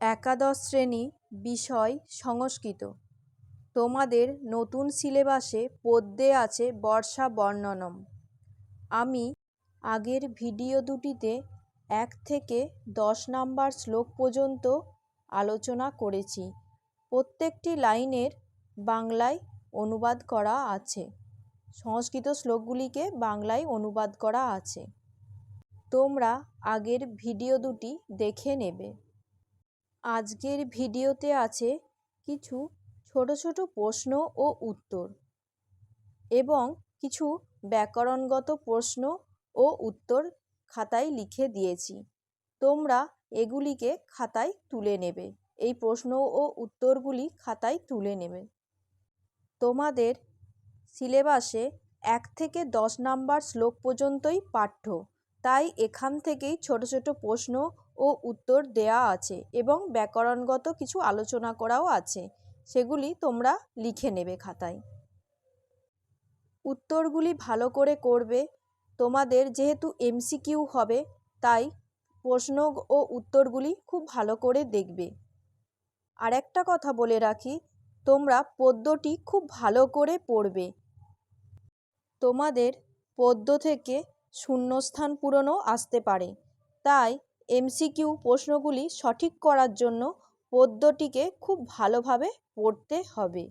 একাদশ শ্রেণি বিষয় সংস্কৃত। তোমাদের নতুন সিলেবাসে পদ্যে আছে বর্ষা বর্ণনম। আমি আগের ভিডিও দুটিতে এক থেকে দশ নাম্বার শ্লোক পর্যন্ত আলোচনা করেছি। প্রত্যেকটি লাইনের বাংলায় অনুবাদ করা আছে। সংস্কৃত শ্লোকগুলিকে বাংলায় অনুবাদ করা আছে। তোমরা আগের ভিডিও দুটি দেখে নেবে। আজকের ভিডিওতে আছে কিছু ছোট ছোট প্রশ্ন ও উত্তর এবং কিছু ব্যাকরণগত প্রশ্ন ও উত্তর খাতায় লিখে দিয়েছি। তোমরা এগুলিকে খাতায় তুলে নেবে। এই প্রশ্ন ও উত্তরগুলি খাতায় তুলে নেবে। তোমাদের সিলেবাসে এক থেকে দশ নাম্বার শ্লোক পর্যন্তই পাঠ্য। তাই এখান থেকেই ছোট ছোট প্রশ্ন ও উত্তর দেয়া আছে এবং ব্যাকরণগত কিছু আলোচনা করাও আছে। সেগুলি তোমরা লিখে নেবে খাতায়। উত্তরগুলি ভালো করে করবে। তোমাদের যেহেতু এমসিকিউ হবে, তাই প্রশ্ন ও উত্তরগুলি খুব ভালো করে দেখবে। আর একটা কথা বলে রাখি, তোমরা পদ্যটি খুব ভালো করে পড়বে। তোমাদের পদ্য থেকে শূন্যস্থান পূরণও আসতে পারে, তাই এমসিকিউ প্রশ্নগুলি সঠিক করার জন্য পদ্যটিকে খুব ভালোভাবে পড়তে হবে।